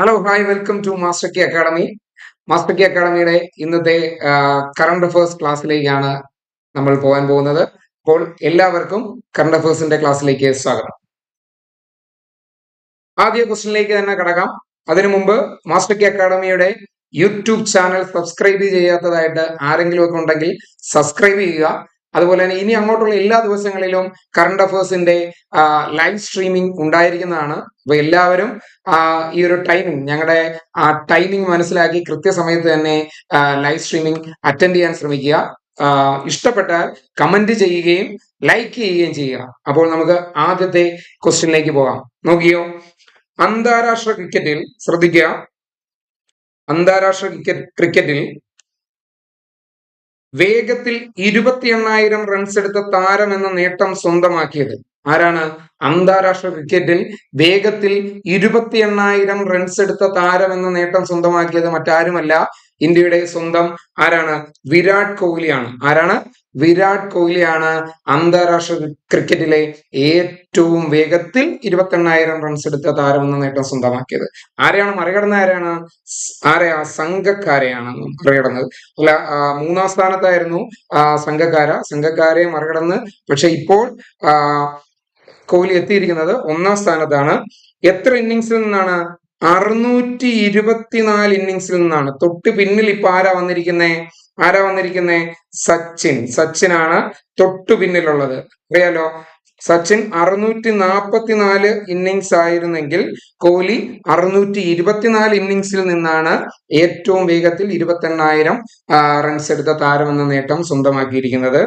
Hello hi welcome to master K academy master K അക്കാഡമിയുടെ ഇന്നത്തെ current affairs ക്ലാസ്സിലേക്കാണ് നമ്മൾ പോകാൻ പോകുന്നത്. അപ്പോൾ എല്ലാവർക്കും കറണ്ട് അഫേഴ്സിന്റെ ക്ലാസ്സിലേക്ക് സ്വാഗതം. ആദ്യ ക്വസ്റ്റ്യനിലേക്ക് തന്നെ കടക്കാം. അതിനു മുമ്പ് മാസ്റ്റർ കെ അക്കാഡമിയുടെ യൂട്യൂബ് ചാനൽ സബ്സ്ക്രൈബ് ചെയ്യാത്തതായിട്ട് ആരെങ്കിലും ഒക്കെ ഉണ്ടെങ്കിൽ സബ്സ്ക്രൈബ് ചെയ്യുക. അതുപോലെ തന്നെ ഇനി അങ്ങോട്ടുള്ള എല്ലാ ദിവസങ്ങളിലും കറണ്ട് അഫേഴ്സിന്റെ ലൈവ് സ്ട്രീമിംഗ് ഉണ്ടായിരിക്കുന്നതാണ്. അപ്പൊ എല്ലാവരും ഈ ഒരു ടൈമിംഗ് ഞങ്ങളുടെ ആ ടൈമിംഗ് മനസ്സിലാക്കി കൃത്യസമയത്ത് തന്നെ ലൈവ് സ്ട്രീമിംഗ് അറ്റൻഡ് ചെയ്യാൻ ശ്രമിക്കുക. ഇഷ്ടപ്പെട്ടാൽ കമന്റ് ചെയ്യുകയും ലൈക്ക് ചെയ്യുകയും ചെയ്യുക. അപ്പോൾ നമുക്ക് ആദ്യത്തെ ക്വസ്റ്റ്യനിലേക്ക് പോകാം. നോക്കിയോ? അന്താരാഷ്ട്ര ക്രിക്കറ്റിൽ ശ്രദ്ധിക്കുക. അന്താരാഷ്ട്ര ക്രിക്കറ്റിൽ വേഗത്തിൽ ഇരുപത്തി എണ്ണായിരം റൺസ് എടുത്ത താരം എന്ന നേട്ടം സ്വന്തമാക്കിയത്. ആരാണ്? അന്താരാഷ്ട്ര ക്രിക്കറ്റിൽ വേഗത്തിൽ ഇരുപത്തി എണ്ണായിരം റൺസ് എടുത്ത താരം എന്ന നേട്ടം സ്വന്തമാക്കിയത് മറ്റാരുമല്ല. ഇന്ത്യയുടെ സ്വന്തം ആരാണ്? വിരാട് കോഹ്ലിയാണ്. ആരാണ്? വിരാട് കോഹ്ലിയാണ് അന്താരാഷ്ട്ര ക്രിക്കറ്റിലെ ഏറ്റവും വേഗത്തിൽ ഇരുപത്തി എണ്ണായിരം റൺസ് എടുത്ത താരമെന്ന നേട്ടം സ്വന്തമാക്കിയത്. ആരെയാണ് മറികടന്ന ആരാണ്? ആരെയാ സംഘക്കാരെയാണ് മറികടന്നത്. അല്ല മൂന്നാം സ്ഥാനത്തായിരുന്നു സംഘക്കാര. സംഘക്കാരെ മറികടന്ന് പക്ഷെ ഇപ്പോൾ കോഹ്ലി എത്തിയിരിക്കുന്നത് ഒന്നാം സ്ഥാനത്താണ്. എത്ര ഇന്നിങ്സിൽ നിന്നാണ്? അറുന്നൂറ്റി ഇരുപത്തിനാല് ഇന്നിങ്സിൽ നിന്നാണ്. തൊട്ട് പിന്നിൽ ഇപ്പൊ ആരാ വന്നിരിക്കുന്നേ? ആരാ വന്നിരിക്കുന്നത് സച്ചിൻ. സച്ചിനാണ് തൊട്ടു പിന്നിലുള്ളത്. അറിയാലോ? സച്ചിൻ അറുന്നൂറ്റി നാൽപ്പത്തിനാല് ഇന്നിങ്സ് ആയിരുന്നെങ്കിൽ കോഹ്ലി അറുന്നൂറ്റി ഇരുപത്തിനാല് ഇന്നിങ്സിൽ നിന്നാണ് ഏറ്റവും വേഗത്തിൽ ഇരുപത്തി എണ്ണായിരം റൺസ് എടുത്ത താരമെന്ന നേട്ടം സ്വന്തമാക്കിയിരിക്കുന്നത്.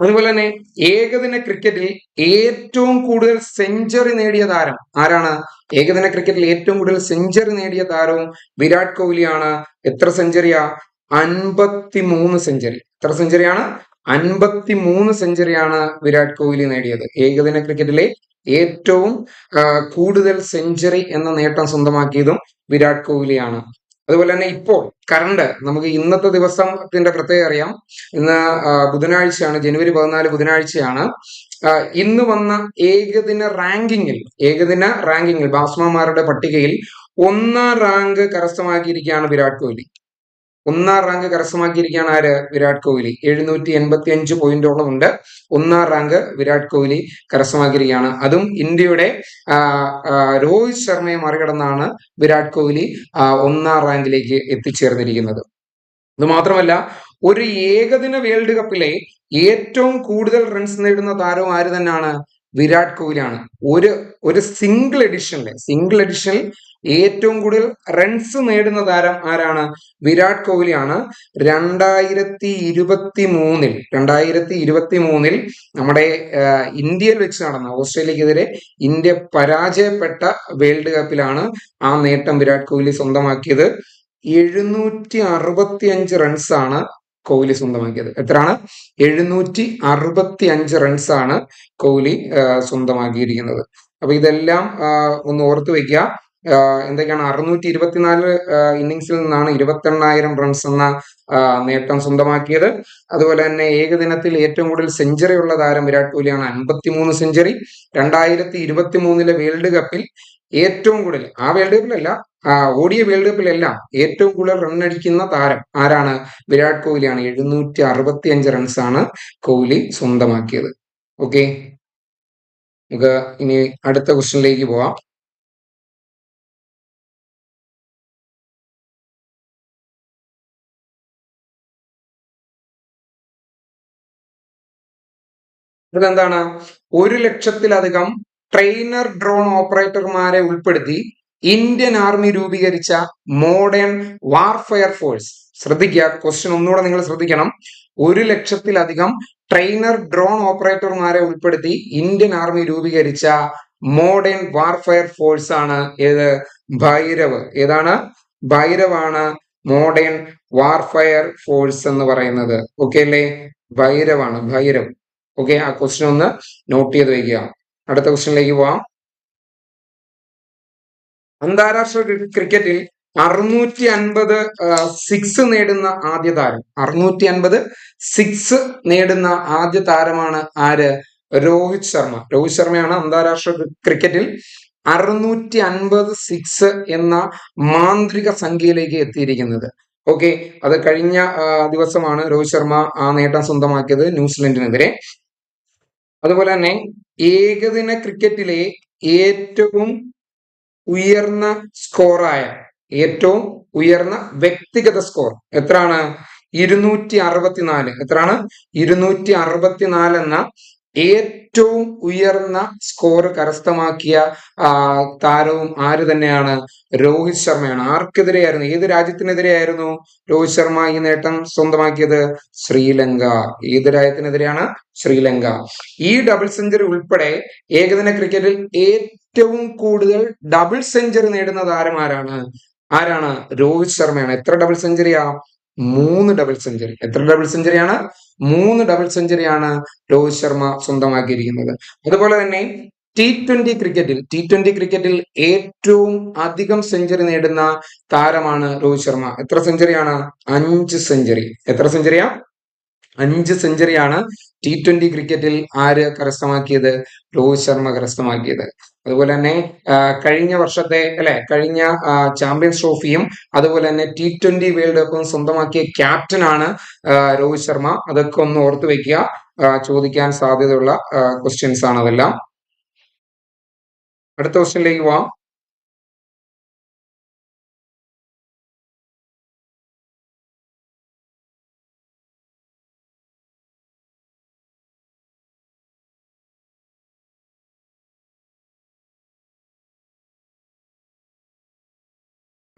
അതുപോലെ തന്നെ ഏകദിന ക്രിക്കറ്റിൽ ഏറ്റവും കൂടുതൽ സെഞ്ചുറി നേടിയ താരം ആരാണ്? ഏകദിന ക്രിക്കറ്റിൽ ഏറ്റവും കൂടുതൽ സെഞ്ചുറി നേടിയ താരവും വിരാട് കോഹ്ലിയാണ്. എത്ര സെഞ്ചുറിയാ അൻപത്തി മൂന്ന് സെഞ്ചുറി എത്ര സെഞ്ചുറിയാണ് അൻപത്തി മൂന്ന് സെഞ്ചുറിയാണ് വിരാട് കോഹ്ലി നേടിയത്. ഏകദിന ക്രിക്കറ്റിലെ ഏറ്റവും കൂടുതൽ സെഞ്ചുറി എന്ന നേട്ടം സ്വന്തമാക്കിയതും വിരാട് കോഹ്ലിയാണ്. അതുപോലെ തന്നെ ഇപ്പോൾ കറണ്ട് നമുക്ക് ഇന്നത്തെ ദിവസത്തിന്റെ പ്രത്യേകം അറിയാം. ഇന്ന് ബുധനാഴ്ചയാണ് ജനുവരി പതിനാല് ബുധനാഴ്ചയാണ്. ഇന്ന് വന്ന ഏകദിന റാങ്കിങ്ങിൽ ഏകദിന റാങ്കിങ്ങിൽ ബാസ്മാരുടെ പട്ടികയിൽ ഒന്നാം റാങ്ക് കരസ്ഥമാക്കിയിരിക്കുകയാണ് വിരാട് കോഹ്ലി. ഒന്നാം റാങ്ക് കരസ്ഥമാക്കിയിരിക്കുകയാണ് ആര്? വിരാട് കോഹ്ലി. എഴുന്നൂറ്റി എൺപത്തി അഞ്ച് പോയിന്റോളം ഉണ്ട്. ഒന്നാം റാങ്ക് വിരാട് കോഹ്ലി കരസ്ഥമാക്കിയിരിക്കുകയാണ്. അതും ഇന്ത്യയുടെ രോഹിത് ശർമ്മയെ മറികടന്നാണ് വിരാട് കോഹ്ലി ഒന്നാം റാങ്കിലേക്ക് എത്തിച്ചേർന്നിരിക്കുന്നത്. ഇത് മാത്രമല്ല ഒരു ഏകദിന വേൾഡ് കപ്പിലെ ഏറ്റവും കൂടുതൽ റൺസ് നേടുന്ന താരവും ആര് തന്നെയാണ്? വിരാട് കോഹ്ലിയാണ്. ഒരു ഒരു സിംഗിൾ എഡിഷനിൽ സിംഗിൾ എഡിഷനിൽ ഏറ്റവും കൂടുതൽ റൺസ് നേടുന്ന താരം ആരാണ്? വിരാട് കോഹ്ലിയാണ്. രണ്ടായിരത്തി ഇരുപത്തി മൂന്നിൽ രണ്ടായിരത്തി ഇരുപത്തി മൂന്നിൽ നമ്മുടെ ഇന്ത്യയിൽ വെച്ച് നടന്ന ഓസ്ട്രേലിയക്കെതിരെ ഇന്ത്യ പരാജയപ്പെട്ട വേൾഡ് കപ്പിലാണ് ആ നേട്ടം വിരാട് കോഹ്ലി സ്വന്തമാക്കിയത്. എഴുന്നൂറ്റി അറുപത്തി അഞ്ച് റൺസാണ് കോഹ്ലി സ്വന്തമാക്കിയത്. എത്രയാണ്? എഴുന്നൂറ്റി അറുപത്തി അഞ്ച് റൺസാണ് കോഹ്ലി സ്വന്തമാക്കിയിരിക്കുന്നത്. അപ്പൊ ഇതെല്ലാം ഒന്ന് ഓർത്തു വെക്കുക എന്തൊക്കെയാണ്? അറുന്നൂറ്റി ഇരുപത്തിനാല് ഇന്നിങ്സിൽ നിന്നാണ് ഇരുപത്തെണ്ണായിരം റൺസ് എന്ന നേട്ടം സ്വന്തമാക്കിയത്. അതുപോലെ തന്നെ ഏകദിനത്തിൽ ഏറ്റവും കൂടുതൽ സെഞ്ചുറി ഉള്ള താരം വിരാട് കോഹ്ലിയാണ്. അൻപത്തിമൂന്ന് സെഞ്ചുറി രണ്ടായിരത്തി ഇരുപത്തി മൂന്നിലെ വേൾഡ് കപ്പിൽ ഏറ്റവും കൂടുതൽ ആ വേൾഡ് കപ്പിലല്ല ഓടിയ വേൾഡ് കപ്പിലെല്ലാം ഏറ്റവും കൂടുതൽ റൺ അടിക്കുന്ന താരം ആരാണ്? വിരാട് കോഹ്ലിയാണ്. എഴുന്നൂറ്റി അറുപത്തി അഞ്ച് റൺസാണ് കോഹ്ലി സ്വന്തമാക്കിയത്. ഓക്കെ നമുക്ക് ഇനി അടുത്ത ക്വസ്റ്റ്യനിലേക്ക് പോവാം. ഇതെന്താണ് ഒരു ലക്ഷത്തിലധികം ട്രെയിനർ ഡ്രോൺ ഓപ്പറേറ്റർമാരെ ഉൾപ്പെടുത്തി ഇന്ത്യൻ ആർമി രൂപീകരിച്ച മോഡേൺ വാർഫെയർ ഫോഴ്സ് ശ്രദ്ധിക്കുക ക്വസ്റ്റ്യൻ ഒന്നുകൂടെ നിങ്ങൾ ശ്രദ്ധിക്കണം. ഒരു ലക്ഷത്തിലധികം ട്രെയിനർ ഡ്രോൺ ഓപ്പറേറ്റർമാരെ ഉൾപ്പെടുത്തി ഇന്ത്യൻ ആർമി രൂപീകരിച്ച മോഡേൺ വാർഫെയർ ഫോഴ്സ് ആണ് ഏത്? ഭൈരവ്. ഏതാണ്? ഭൈരവാണ് മോഡേൺ വാർഫെയർ ഫോഴ്സ് എന്ന് പറയുന്നത്. ഓക്കെ അല്ലേ? ഭൈരവാണ് ഭൈരവ്. ഓക്കെ ആ ക്വസ്റ്റ്യൻ ഒന്ന് നോട്ട് ചെയ്ത് വയ്ക്കുക അടുത്ത ക്വസ്റ്റ്യനിലേക്ക് പോവാം. അന്താരാഷ്ട്ര ക്രിക്കറ്റിൽ അറുന്നൂറ്റി അൻപത് സിക്സ് നേടുന്ന ആദ്യ താരം. അറുന്നൂറ്റി അൻപത് സിക്സ് നേടുന്ന ആദ്യ താരമാണ് ആര്? രോഹിത് ശർമ്മ. രോഹിത് ശർമ്മയാണ് അന്താരാഷ്ട്ര ക്രിക്കറ്റിൽ അറുന്നൂറ്റി അൻപത് സിക്സ് എന്ന മാന്ത്രിക സംഖ്യയിലേക്ക് എത്തിയിരിക്കുന്നത്. ഓക്കെ അത് കഴിഞ്ഞ ദിവസമാണ് രോഹിത് ശർമ്മ ആ നേട്ടം സ്വന്തമാക്കിയത് ന്യൂസിലൻഡിനെതിരെ. അതുപോലെ തന്നെ ഏകദിന ക്രിക്കറ്റിലെ ഏറ്റവും ഉയർന്ന സ്കോറായ ഏറ്റവും ഉയർന്ന വ്യക്തിഗത സ്കോർ എത്രയാണ്? ഇരുന്നൂറ്റി അറുപത്തിനാല്. എത്രയാണ്? ഇരുന്നൂറ്റി അറുപത്തിനാല് എന്ന ഏറ്റവും ഉയർന്ന സ്കോർ കരസ്ഥമാക്കിയ താരവും ആര് തന്നെയാണ്? രോഹിത് ശർമ്മയാണ്. ആർക്കെതിരെയായിരുന്നു? ഏത് രാജ്യത്തിനെതിരെയായിരുന്നു രോഹിത് ശർമ്മ ഈ നേട്ടം സ്വന്തമാക്കിയത്? ശ്രീലങ്ക. ഏത് രാജ്യത്തിനെതിരെയാണ്? ശ്രീലങ്ക. ഈ ഡബിൾ സെഞ്ചുറി ഉൾപ്പെടെ ഏകദിന ക്രിക്കറ്റിൽ ഏറ്റവും കൂടുതൽ ഡബിൾ സെഞ്ചുറി നേടുന്ന താരം ആരാണ്? ആരാണ്? രോഹിത് ശർമ്മയാണ്. എത്ര ഡബിൾ സെഞ്ചുറിയാ മൂന്ന് ഡബിൾ സെഞ്ചുറി എത്ര ഡബിൾ സെഞ്ചുറിയാണ് മൂന്ന് ഡബിൾ സെഞ്ചുറിയാണ് രോഹിത് ശർമ്മ സ്വന്തമാക്കിയിരിക്കുന്നത്. അതുപോലെ തന്നെ ടി ട്വന്റി ക്രിക്കറ്റിൽ ടി ട്വന്റി ക്രിക്കറ്റിൽ ഏറ്റവും അധികം സെഞ്ചുറി നേടുന്ന താരമാണ് രോഹിത് ശർമ്മ. എത്ര സെഞ്ചുറിയാണ് അഞ്ച് സെഞ്ചുറി എത്ര സെഞ്ചുറിയാ അഞ്ച് സെഞ്ചുറിയാണ് ടി ട്വന്റി ക്രിക്കറ്റിൽ ആര് കരസ്ഥമാക്കിയത്? രോഹിത് ശർമ്മ കരസ്ഥമാക്കിയത്. അതുപോലെ തന്നെ കഴിഞ്ഞ വർഷത്തെ അല്ലെ കഴിഞ്ഞ ചാമ്പ്യൻസ് ട്രോഫിയും അതുപോലെ തന്നെ ടി ട്വന്റി വേൾഡ് കപ്പും സ്വന്തമാക്കിയ ക്യാപ്റ്റനാണ് രോഹിത് ശർമ്മ. അതൊക്കെ ഒന്ന് ഓർത്തു വെക്കുക. ചോദിക്കാൻ സാധ്യതയുള്ള ക്വസ്റ്റ്യൻസ് ആണ് അതെല്ലാം. അടുത്ത ക്വസ്റ്റ്യനിലേക്ക് പോവാം.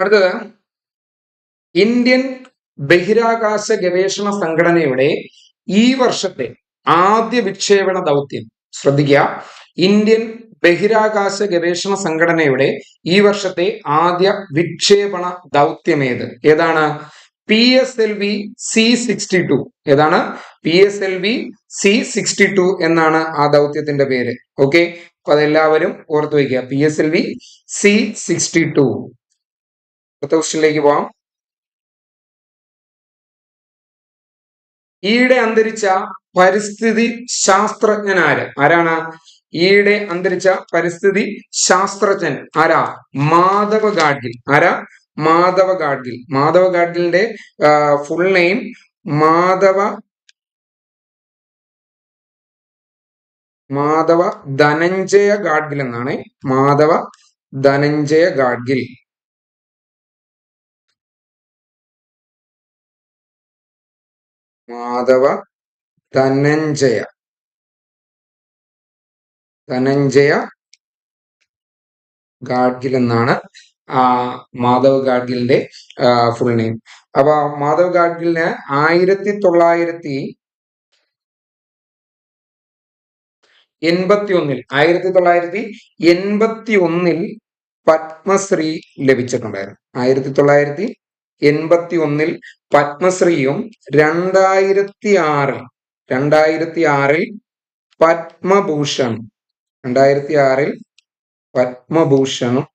അടുത്തത്. ഇന്ത്യൻ ബഹിരാകാശ ഗവേഷണ സംഘടനയുടെ ഈ വർഷത്തെ ആദ്യ വിക്ഷേപണ ദൗത്യം. ശ്രദ്ധിക്കുക. ഇന്ത്യൻ ബഹിരാകാശ ഗവേഷണ സംഘടനയുടെ ഈ വർഷത്തെ ആദ്യ വിക്ഷേപണ ദൗത്യം ഏത്? ഏതാണ്? P S L V C sixty two ഏതാണ്? P S L V C sixty two എന്നാണ് ആ ദൗത്യത്തിന്റെ പേര്. ഓക്കെ അപ്പൊ അതെല്ലാവരും ഓർത്തു വയ്ക്കുക. P S L V C sixty two അടുത്ത ക്വസ്റ്റ്യനിലേക്ക് പോവാം. ഈയിടെ അന്തരിച്ച പരിസ്ഥിതി ശാസ്ത്രജ്ഞനാര് ആരാണ്? ഈയിടെ അന്തരിച്ച പരിസ്ഥിതി ശാസ്ത്രജ്ഞൻ ആരാ? മാധവ ഗാഡ്ഗിൽ ആരാ? മാധവ ഗാഡ്ഗിൽ മാധവ ഗാഡ്ഗിലിന്റെ ഫുൾ നെയിം മാധവ മാധവ ധനഞ്ജയ ഗാഡ്ഗിൽ എന്നാണ്. മാധവ ധനഞ്ജയ ഗാഡ്ഗിൽ. മാധവ ധനഞ്ജയ. ധനഞ്ജയ ഗാഡ്ഗിൽ എന്നാണ്. ആ മാധവ് ഗാഡ്ഗിലിന്റെ ഫുൾ നെയിം അപ്പൊ മാധവ് ഗാഡ്ഗിലിന് ആയിരത്തി തൊള്ളായിരത്തി എൺപത്തി ഒന്നിൽ ആയിരത്തി തൊള്ളായിരത്തി എൺപത്തി ഒന്നിൽ പത്മശ്രീ ലഭിച്ചിട്ടുണ്ടായിരുന്നു. ആയിരത്തി തൊള്ളായിരത്തി എൺപത്തി ഒന്നിൽ പത്മശ്രീയും രണ്ടായിരത്തി ആറിൽ രണ്ടായിരത്തി ആറിൽ പത്മഭൂഷൺ രണ്ടായിരത്തി ആറിൽ പത്മഭൂഷണും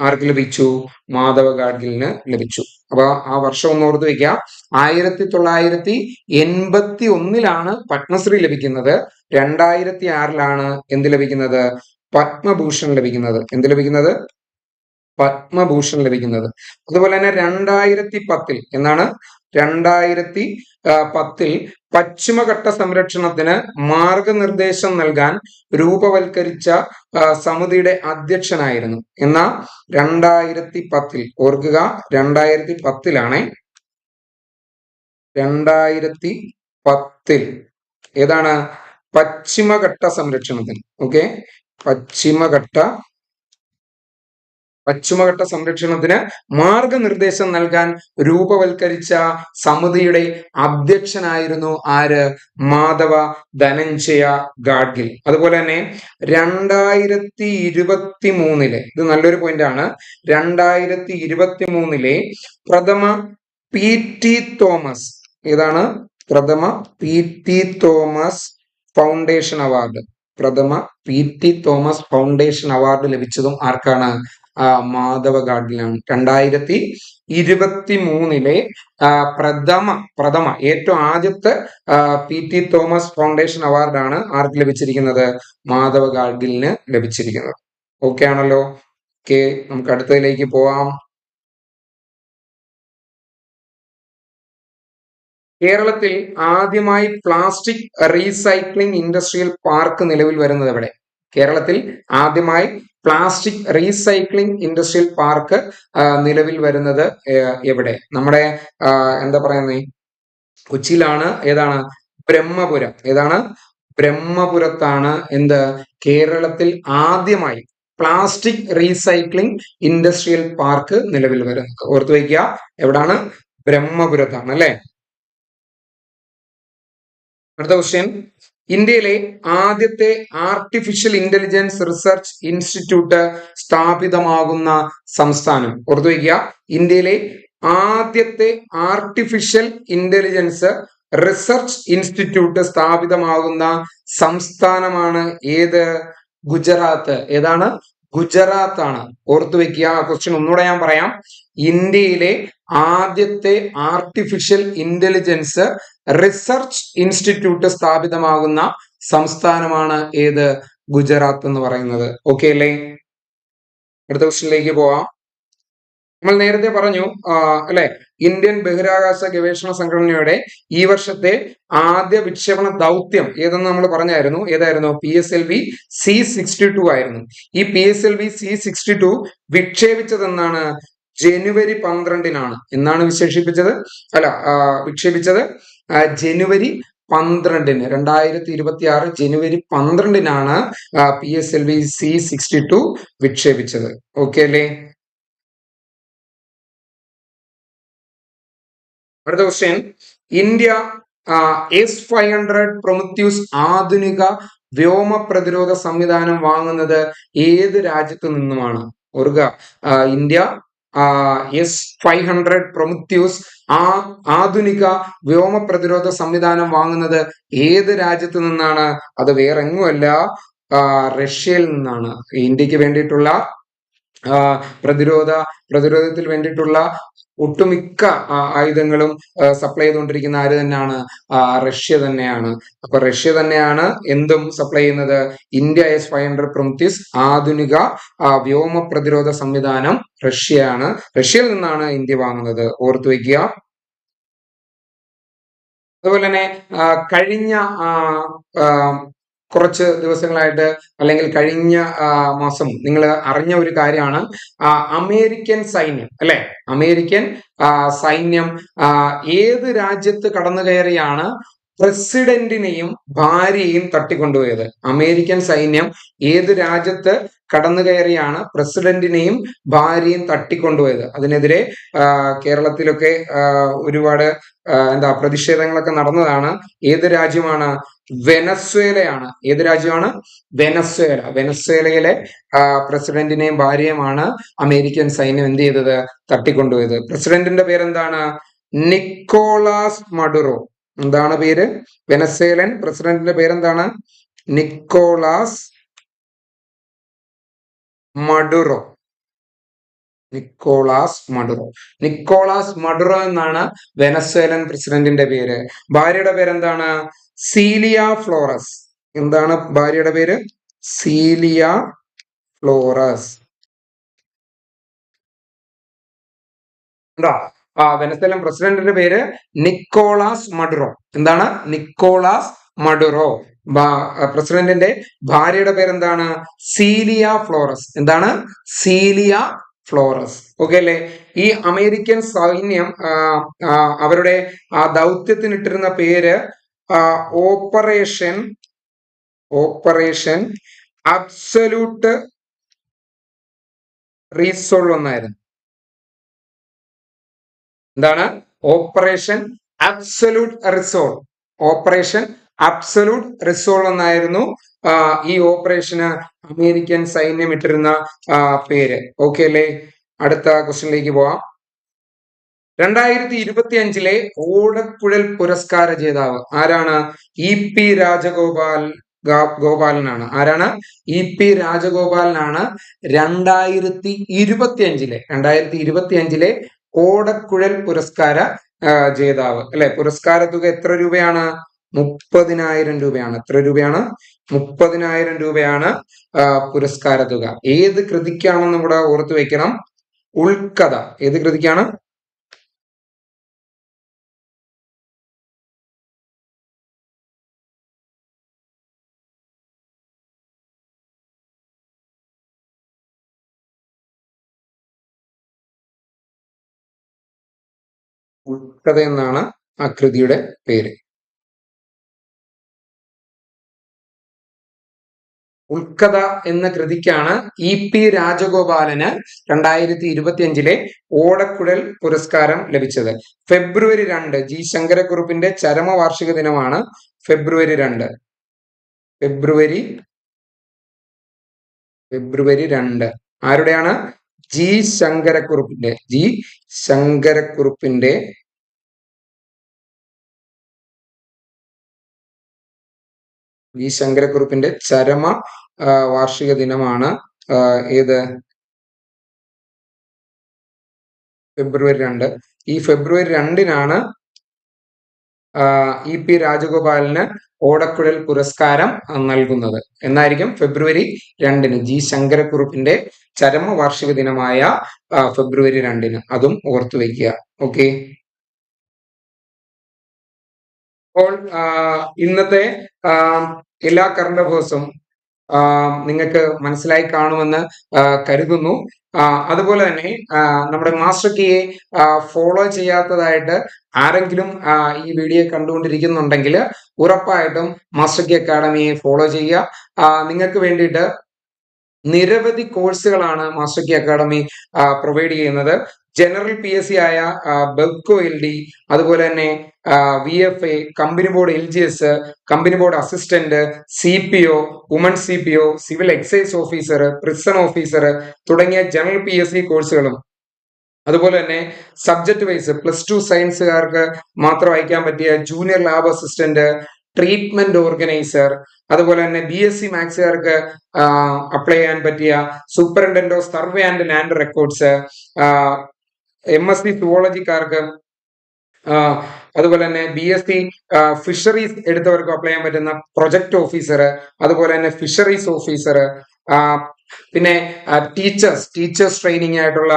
ആർക്ക് ലഭിച്ചു? മാധവ ഗാഡ്ഗിലിന് ലഭിച്ചു. അപ്പൊ ആ വർഷം ഒന്ന് ഓർത്ത് വെക്കുക ആയിരത്തി തൊള്ളായിരത്തി എൺപത്തി ഒന്നിലാണ് പത്മശ്രീ ലഭിക്കുന്നത്. രണ്ടായിരത്തി ആറിലാണ് എന്ത് ലഭിക്കുന്നത്? പത്മഭൂഷൺ ലഭിക്കുന്നത്. എന്ത് ലഭിക്കുന്നത്? പത്മഭൂഷൺ ലഭിക്കുന്നത് അതുപോലെ തന്നെ രണ്ടായിരത്തി പത്തിൽ എന്നാണ്? രണ്ടായിരത്തി പത്തിൽ പശ്ചിമഘട്ട സംരക്ഷണത്തിന് മാർഗനിർദ്ദേശം നൽകാൻ രൂപവൽക്കരിച്ച സമിതിയുടെ അധ്യക്ഷനായിരുന്നു. എന്നാ? രണ്ടായിരത്തി പത്തിൽ ഓർക്കുക രണ്ടായിരത്തി പത്തിലാണ് രണ്ടായിരത്തി പത്തിൽ ഏതാണ്? പശ്ചിമഘട്ട സംരക്ഷണത്തിന്. ഓക്കെ? പശ്ചിമഘട്ട പശ്ചിമഘട്ട സംരക്ഷണത്തിന് മാർഗനിർദ്ദേശം നൽകാൻ രൂപവൽക്കരിച്ച സമിതിയുടെ അധ്യക്ഷനായിരുന്നു ആര്? മാധവ ധനഞ്ജയ ഗാഡ്ഗിൽ. അതുപോലെ തന്നെ രണ്ടായിരത്തി ഇരുപത്തി മൂന്നിലെ ഇത് നല്ലൊരു പോയിന്റ് ആണ്. രണ്ടായിരത്തി ഇരുപത്തി മൂന്നിലെ പ്രഥമ പി ടി തോമസ് ഏതാണ്? പ്രഥമ P T Thomas foundation award. പ്രഥമ P T Thomas foundation award ലഭിച്ചതും ആർക്കാണ്? മാധവ ഗാഡിലാണ് രണ്ടായിരത്തി ഇരുപത്തി മൂന്നിലെ പ്രഥമ പ്രഥമ ഏറ്റവും ആദ്യത്തെ പി ടി തോമസ് ഫൗണ്ടേഷൻ അവാർഡാണ് ആർക്ക് ലഭിച്ചിരിക്കുന്നത്? മാധവ ഗാഡ്ഗിലിന് ലഭിച്ചിരിക്കുന്നത്. ഓക്കെ ആണല്ലോ. ഓക്കെ നമുക്ക് അടുത്തതിലേക്ക് പോവാം. കേരളത്തിൽ ആദ്യമായി പ്ലാസ്റ്റിക് റീസൈക്ലിംഗ് ഇൻഡസ്ട്രിയൽ പാർക്ക് നിലവിൽ വരുന്നത് എവിടെ? കേരളത്തിൽ ആദ്യമായി പ്ലാസ്റ്റിക് റീസൈക്ലിംഗ് ഇൻഡസ്ട്രിയൽ പാർക്ക് നിലവിൽ വരുന്നത് എവിടെ? നമ്മുടെ എന്താ പറയുന്നേ? കൊച്ചിയിലാണ് ഏതാണ്? ബ്രഹ്മപുരം. ഏതാണ്? ബ്രഹ്മപുരത്താണ്. എന്ത്? കേരളത്തിൽ ആദ്യമായി പ്ലാസ്റ്റിക് റീസൈക്ലിംഗ് ഇൻഡസ്ട്രിയൽ പാർക്ക് നിലവിൽ വരുന്നത്. ഓർത്തു വയ്ക്കുക എവിടാണ്? ബ്രഹ്മപുരത്താണ് അല്ലെ? അടുത്ത ക്വസ്റ്റ്യൻ ഇന്ത്യയിലെ ആദ്യത്തെ ആർട്ടിഫിഷ്യൽ ഇന്റലിജൻസ് റിസർച്ച് ഇൻസ്റ്റിറ്റ്യൂട്ട് സ്ഥാപിതമാകുന്ന സംസ്ഥാനം. ഓർത്തു വയ്ക്കുക ഇന്ത്യയിലെ ആദ്യത്തെ ആർട്ടിഫിഷ്യൽ ഇന്റലിജൻസ് റിസർച്ച് ഇൻസ്റ്റിറ്റ്യൂട്ട് സ്ഥാപിതമാകുന്ന സംസ്ഥാനമാണ് ഏത്? ഗുജറാത്ത്. ഏതാണ്? ഗുജറാത്ത് ആണ് ഓർത്തു വെക്കുക ആ ക്വസ്റ്റ്യൻ ഒന്നുകൂടെ ഞാൻ പറയാം. ഇന്ത്യയിലെ ആദ്യത്തെ ആർട്ടിഫിഷ്യൽ ഇന്റലിജൻസ് റിസർച്ച് ഇൻസ്റ്റിറ്റ്യൂട്ട് സ്ഥാപിതമാകുന്ന സംസ്ഥാനമാണ് ഏത്? ഗുജറാത്ത് എന്ന് പറയുന്നത്. ഓക്കെ അല്ലേ? അടുത്ത ക്വസ്റ്റിനിലേക്ക് പോവാം. നമ്മൾ നേരത്തെ പറഞ്ഞു അല്ലെ? ഇന്ത്യൻ ബഹിരാകാശ ഗവേഷണ സംഘടനയുടെ ഈ വർഷത്തെ ആദ്യ വിക്ഷേപണ ദൗത്യം ഏതെന്ന് നമ്മൾ പറഞ്ഞായിരുന്നു? ഏതായിരുന്നു? P S L V C sixty two ആയിരുന്നു. ഈ P S L V C sixty two വിക്ഷേപിച്ചതെന്നാണ് ജനുവരി പന്ത്രണ്ടിനാണ്. എന്നാണ് വിശേഷിപ്പിച്ചത്? അല്ല വിക്ഷേപിച്ചത്? ജനുവരി പന്ത്രണ്ടിന് രണ്ടായിരത്തി ഇരുപത്തി ആറ് ജനുവരി പന്ത്രണ്ടിനാണ് P S L V C sixty two വിക്ഷേപിച്ചത്. Okay അല്ലേ? അടുത്ത question India S five hundred Prometheus ആധുനിക വ്യോമ പ്രതിരോധ സംവിധാനം വാങ്ങുന്നത് ഏത് രാജ്യത്തു നിന്നുമാണ്? ഓർക്കുക India S five hundred Prometheus ആ ആധുനിക വ്യോമ പ്രതിരോധ സംവിധാനം വാങ്ങുന്നത് ഏത് രാജ്യത്തു നിന്നാണ്? അത് വേറെങ്ങുമല്ല റഷ്യയിൽ നിന്നാണ്. ഇന്ത്യയ്ക്ക് വേണ്ടിയിട്ടുള്ള പ്രതിരോധ പ്രതിരോധത്തിൽ വേണ്ടിയിട്ടുള്ള ഒട്ടുമിക്ക ആയുധങ്ങളും സപ്ലൈ ചെയ്തുകൊണ്ടിരിക്കുന്ന ആര് തന്നെയാണ്? റഷ്യ തന്നെയാണ്. അപ്പൊ റഷ്യ തന്നെയാണ് എന്തും സപ്ലൈ ചെയ്യുന്നത്? India S five hundred Prometheus ആധുനിക വ്യോമ പ്രതിരോധ സംവിധാനം റഷ്യയാണ്. റഷ്യയിൽ നിന്നാണ് ഇന്ത്യ വാങ്ങുന്നത്. ഓർത്തു വയ്ക്കുക അതുപോലെ തന്നെ കഴിഞ്ഞ കുറച്ച് ദിവസങ്ങളായിട്ട് അല്ലെങ്കിൽ കഴിഞ്ഞ മാസം നിങ്ങൾ അറിഞ്ഞ ഒരു കാര്യമാണ്. അമേരിക്കൻ സൈന്യം അല്ലെ? അമേരിക്കൻ സൈന്യം ഏത് രാജ്യത്ത് കടന്നു കയറിയാണ് പ്രസിഡന്റിനെയും ഭാര്യയെയും തട്ടിക്കൊണ്ടുപോയത്? അമേരിക്കൻ സൈന്യം ഏത് രാജ്യത്ത് കടന്നു കയറിയാണ് പ്രസിഡന്റിനെയും ഭാര്യയും തട്ടിക്കൊണ്ടുപോയത്? അതിനെതിരെ കേരളത്തിലൊക്കെ ഒരുപാട് എന്താ പ്രതിഷേധങ്ങളൊക്കെ നടന്നതാണ്. ഏത് രാജ്യമാണ് വെനസ്വേലയാണ്. ഏത് രാജ്യമാണ്? വെനസ്വേല. വെനസ്വേലയിലെ പ്രസിഡന്റിനെയും ഭാര്യയുമാണ് അമേരിക്കൻ സൈന്യം എന്ത് ചെയ്തത്? തട്ടിക്കൊണ്ടുപോയത്. പ്രസിഡന്റിന്റെ പേരെന്താണ്? Nicolas Maduro. എന്താണ് പേര്? വെനസ്വേലൻ. പ്രസിഡന്റിന്റെ പേരെന്താണ്? Nicolas Maduro. Nicolas Maduro. Nicolas Maduro എന്നാണ് വെനസ്വേലൻ പ്രസിഡന്റിന്റെ പേര്. ഭാര്യയുടെ പേരെന്താണ്? സീലിയ ഫ്ലോറസ് എന്താണ് ഭാര്യയുടെ പേര്? സീലിയ ഫ്ലോറസ് എന്താ ആ വെനസ്വേലൻ പ്രസിഡന്റിന്റെ പേര് നിക്കോളാസ് മഡുറോ. എന്താണ്? Nicolas Maduro. പ്രസിഡന്റിന്റെ ഭാര്യയുടെ പേരെന്താണ്? സീലിയ ഫ്ലോറസ് എന്താണ്? സീലിയ ഫ്ലോറസ് ഓക്കെ അല്ലേ? ഈ അമേരിക്കൻ സൈന്യം അവരുടെ ആ ദൗത്യത്തിനിട്ടിരുന്ന പേര് ഓപ്പറേഷൻ ഓപ്പറേഷൻ അബ്സല്യൂട്ട് റീസോൾവ് എന്നായിരുന്നു എന്താണ്? Operation absolute resolve. Operation absolute resolve എന്നായിരുന്നു ഈ ഓപ്പറേഷന് അമേരിക്കൻ സൈന്യം ഇട്ടിരുന്ന പേര്. ഓക്കെ അല്ലേ? അടുത്ത ക്വസ്റ്റ്യനിലേക്ക് പോവാം. രണ്ടായിരത്തി ഇരുപത്തി അഞ്ചിലെ ഓടക്കുഴൽ പുരസ്കാര ജേതാവ് ആരാണ്? ഇ പി രാജഗോപാൽ ഗോപാലനാണ്. ആരാണ്? ഇ പി രാജഗോപാലനാണ് രണ്ടായിരത്തി ഇരുപത്തി അഞ്ചിലെ രണ്ടായിരത്തി ഇരുപത്തി അഞ്ചിലെ ഓടക്കുഴൽ പുരസ്കാര ജേതാവ്. അല്ലെ? പുരസ്കാര തുക എത്ര രൂപയാണ്? മുപ്പതിനായിരം രൂപയാണ്. എത്ര രൂപയാണ്? മുപ്പതിനായിരം രൂപയാണ് പുരസ്കാര തുക. ഏത് കൃതിക്കാണെന്ന് ഇവിടെ ഓർത്തു വെക്കണം? ഉൾക്കഥ. ഏത് കൃതിക്കാണ്? ഉൾക്കഥ എന്നാണ് ആ കൃതിയുടെ പേര്. ഉൾക്കഥ എന്ന കൃതിക്കാണ് ഇ പി രാജഗോപാലന് രണ്ടായിരത്തി ഇരുപത്തിയഞ്ചിലെ ഓടക്കുഴൽ പുരസ്കാരം ലഭിച്ചത്. ഫെബ്രുവരി രണ്ട് ജി ശങ്കരക്കുറുപ്പിന്റെ ചരമവാർഷിക ദിനമാണ് ഫെബ്രുവരി രണ്ട്. ഫെബ്രുവരി ഫെബ്രുവരി രണ്ട്. ആരുടെയാണ്? ജി ശങ്കരക്കുറുപ്പിന്റെ ജി ശങ്കരക്കുറുപ്പിന്റെ ജി ശങ്കരക്കുറുപ്പിന്റെ ചരമ വാർഷിക ദിനമാണ് ഏത്? ഫെബ്രുവരി രണ്ട്. ഈ ഫെബ്രുവരി രണ്ടിനാണ് ഇ പി രാജഗോപാലിന് ഓടക്കുഴൽ പുരസ്കാരം നൽകുന്നത്. എന്നായിരിക്കും ഫെബ്രുവരി രണ്ടിന് ജി ശങ്കരക്കുറുപ്പിന്റെ ചരമ വാർഷിക ദിനമായ ഫെബ്രുവരി രണ്ടിന്. അതും ഓർത്തു വെക്കുക ഓക്കെ? അപ്പോൾ ഇന്നത്തെ എല്ലാ കറണ്ട് അഫേഴ്സും നിങ്ങൾക്ക് മനസ്സിലായി കാണുമെന്ന് കരുതുന്നു. അതുപോലെ തന്നെ നമ്മുടെ മാസ്റ്റർ കീയെ ഫോളോ ചെയ്യാത്തതായിട്ട് ആരെങ്കിലും ഈ വീഡിയോ കണ്ടുകൊണ്ടിരിക്കുന്നുണ്ടെങ്കിൽ ഉറപ്പായിട്ടും മാസ്റ്റർ കീ അക്കാഡമിയെ ഫോളോ ചെയ്യുക. നിങ്ങൾക്ക് വേണ്ടിയിട്ട് നിരവധി കോഴ്സുകളാണ് മാസ്റ്റർ കീ അക്കാഡമി പ്രൊവൈഡ് ചെയ്യുന്നത്. ജനറൽ പി എസ് സി ആയ ബെൽക്കോ എൽ ഡി അതുപോലെ തന്നെ V F A company board L G S company board assistant C P O woman C P O civil excise officer prison officer തുടങ്ങിയ general P S C കോഴ്സുകളും അതുപോലെ തന്നെ subject wise plus two സയൻസുകാർക്ക് മാത്രം അയക്കാൻ പറ്റിയ junior lab assistant treatment organiser അതുപോലെ തന്നെ ബി എസ് സി മാത്സുകാർക്ക് അപ്ലൈ ചെയ്യാൻ പറ്റിയ superintendent of survey and land records M S C സുവോളജിക്കാർക്ക് അതുപോലെ തന്നെ ബി എസ് സി ഫിഷറീസ് എടുത്തവർക്ക് അപ്ലൈ ചെയ്യാൻ പറ്റുന്ന പ്രൊജക്ട് ഓഫീസർ അതുപോലെ തന്നെ ഫിഷറീസ് ഓഫീസർ പിന്നെ ടീച്ചേഴ്സ് ടീച്ചേഴ്സ് ട്രെയിനിങ് ആയിട്ടുള്ള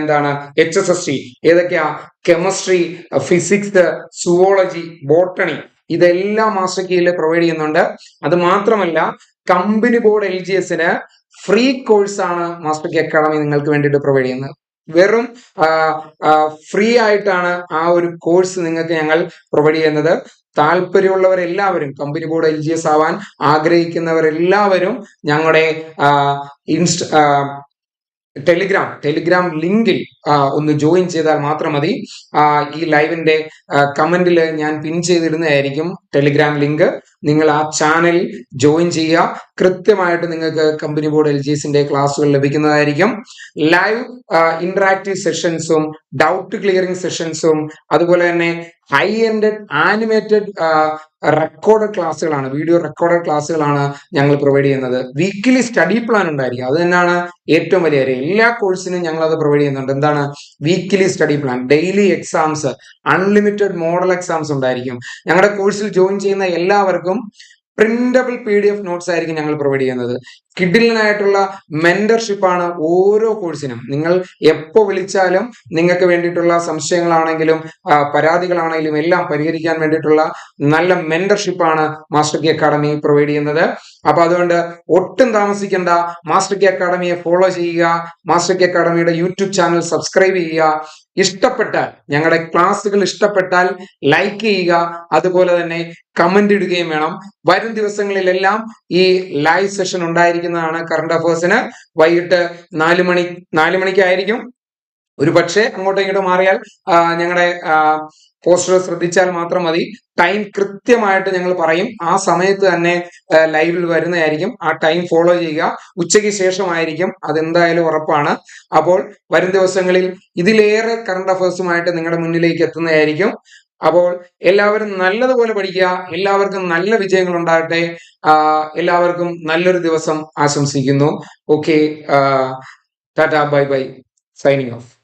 എന്താണ് എച്ച് എസ് എസ് ടി ഏതൊക്കെയാ കെമിസ്ട്രി ഫിസിക്സ് സുവോളജി ബോട്ടണി ഇതെല്ലാം മാസ്റ്റർ കീയിൽ പ്രൊവൈഡ് ചെയ്യുന്നുണ്ട്. അത് മാത്രമല്ല കമ്പനി ബോർഡ് എൽ ജി എസിന് ഫ്രീ കോഴ്സാണ് മാസ്റ്റർ കി അക്കാഡമി നിങ്ങൾക്ക് വേണ്ടിയിട്ട് പ്രൊവൈഡ് ചെയ്യുന്നത്. വെറും ഫ്രീ ആയിട്ടാണ് ആ ഒരു കോഴ്സ് നിങ്ങൾക്ക് ഞങ്ങൾ പ്രൊവൈഡ് ചെയ്യുന്നത്. താല്പര്യമുള്ളവരെല്ലാവരും company board L G S ആവാൻ ആഗ്രഹിക്കുന്നവരെല്ലാവരും ഞങ്ങളുടെ ഇൻസ്റ്റ ടെലിഗ്രാം ടെലിഗ്രാം ലിങ്കിൽ ഒന്ന് ജോയിൻ ചെയ്താൽ മാത്രം മതി. ഈ ലൈവിന്റെ കമന്റിൽ ഞാൻ പിൻ ചെയ്തിടുന്നതായിരിക്കും ടെലിഗ്രാം ലിങ്ക് നിങ്ങൾ ആ ചാനൽ ജോയിൻ ചെയ്യുക. കൃത്യമായിട്ട് നിങ്ങൾക്ക് കമ്പനി ബോർഡ് എൽ ജി എസിന്റെ ക്ലാസ്സുകൾ ലഭിക്കുന്നതായിരിക്കും. ലൈവ് ഇന്ററാക്റ്റീവ് സെഷൻസും ഡൗട്ട് ക്ലിയറിംഗ് സെഷൻസും അതുപോലെ തന്നെ ഹൈ എൻഡ് ആനിമേറ്റഡ് റെക്കോർഡഡ് ക്ലാസ്സുകളാണ് വീഡിയോ റെക്കോർഡഡ് ക്ലാസ്സുകളാണ് ഞങ്ങൾ പ്രൊവൈഡ് ചെയ്യുന്നത്. വീക്കിലി സ്റ്റഡി പ്ലാൻ ഉണ്ടായിരിക്കും. അത് തന്നെയാണ് ഏറ്റവും വലിയ കാര്യം. എല്ലാ കോഴ്സിനും ഞങ്ങൾ അത് പ്രൊവൈഡ് ചെയ്യുന്നുണ്ട്. എന്താണ്? Weekly study plan daily exams unlimited model exams ഉണ്ടായിരിക്കും. ഞങ്ങളുടെ കോഴ്സിൽ ജോയിൻ ചെയ്യുന്ന എല്ലാവർക്കും printable P D F notes ആയിരിക്കും ഞങ്ങൾ പ്രൊവൈഡ് ചെയ്യുന്നത്. കിഡിലിനായിട്ടുള്ള മെന്റർഷിപ്പാണ് ഓരോ കോഴ്സിനും നിങ്ങൾ എപ്പോ വിളിച്ചാലും നിങ്ങൾക്ക് വേണ്ടിയിട്ടുള്ള സംശയങ്ങളാണെങ്കിലും പരാതികളാണെങ്കിലും എല്ലാം പരിഹരിക്കാൻ വേണ്ടിയിട്ടുള്ള നല്ല മെന്റർഷിപ്പാണ് മാസ്റ്റർ കി അക്കാഡമി പ്രൊവൈഡ് ചെയ്യുന്നത്. അപ്പൊ അതുകൊണ്ട് ഒട്ടും താമസിക്കേണ്ട. മാസ്റ്റർ കി അക്കാഡമിയെ ഫോളോ ചെയ്യുക. മാസ്റ്റർ കി അക്കാഡമിയുടെ യൂട്യൂബ് ചാനൽ സബ്സ്ക്രൈബ് ചെയ്യുക. ഇഷ്ടപ്പെട്ടാൽ ഞങ്ങളുടെ ക്ലാസ്സുകൾ ഇഷ്ടപ്പെട്ടാൽ ലൈക്ക് ചെയ്യുക. അതുപോലെ തന്നെ കമന്റ് ഇടുകയും വേണം. വരും ദിവസങ്ങളിലെല്ലാം ഈ ലൈവ് സെഷൻ ഉണ്ടായിരിക്കുന്നതാണ് കറണ്ട് അഫേഴ്സിന് വൈകിട്ട് നാല് മണി നാല് മണിക്കായിരിക്കും. ഒരു പക്ഷേ അങ്ങോട്ടും ഇങ്ങോട്ടും മാറിയാൽ ഞങ്ങളുടെ പോസ്റ്റർ ശ്രദ്ധിച്ചാൽ മാത്രം മതി. ടൈം കൃത്യമായിട്ട് ഞങ്ങൾ പറയും. ആ സമയത്ത് തന്നെ ലൈവിൽ വരുന്നതായിരിക്കും. ആ ടൈം ഫോളോ ചെയ്യുക. ഉച്ചയ്ക്ക് ശേഷമായിരിക്കും. അതെന്തായാലും ഉറപ്പാണ്. അപ്പോൾ വരും ദിവസങ്ങളിൽ ഇതിലേറെ കറണ്ട് അഫേഴ്സുമായിട്ട് നിങ്ങളുടെ മുന്നിലേക്ക് എത്തുന്നതായിരിക്കും. അപ്പോൾ എല്ലാവരും നല്ലതുപോലെ പഠിക്കുക. എല്ലാവർക്കും നല്ല വിജയങ്ങൾ ഉണ്ടാകട്ടെ. എല്ലാവർക്കും നല്ലൊരു ദിവസം ആശംസിക്കുന്നു. Okay tata bye bye. Signing off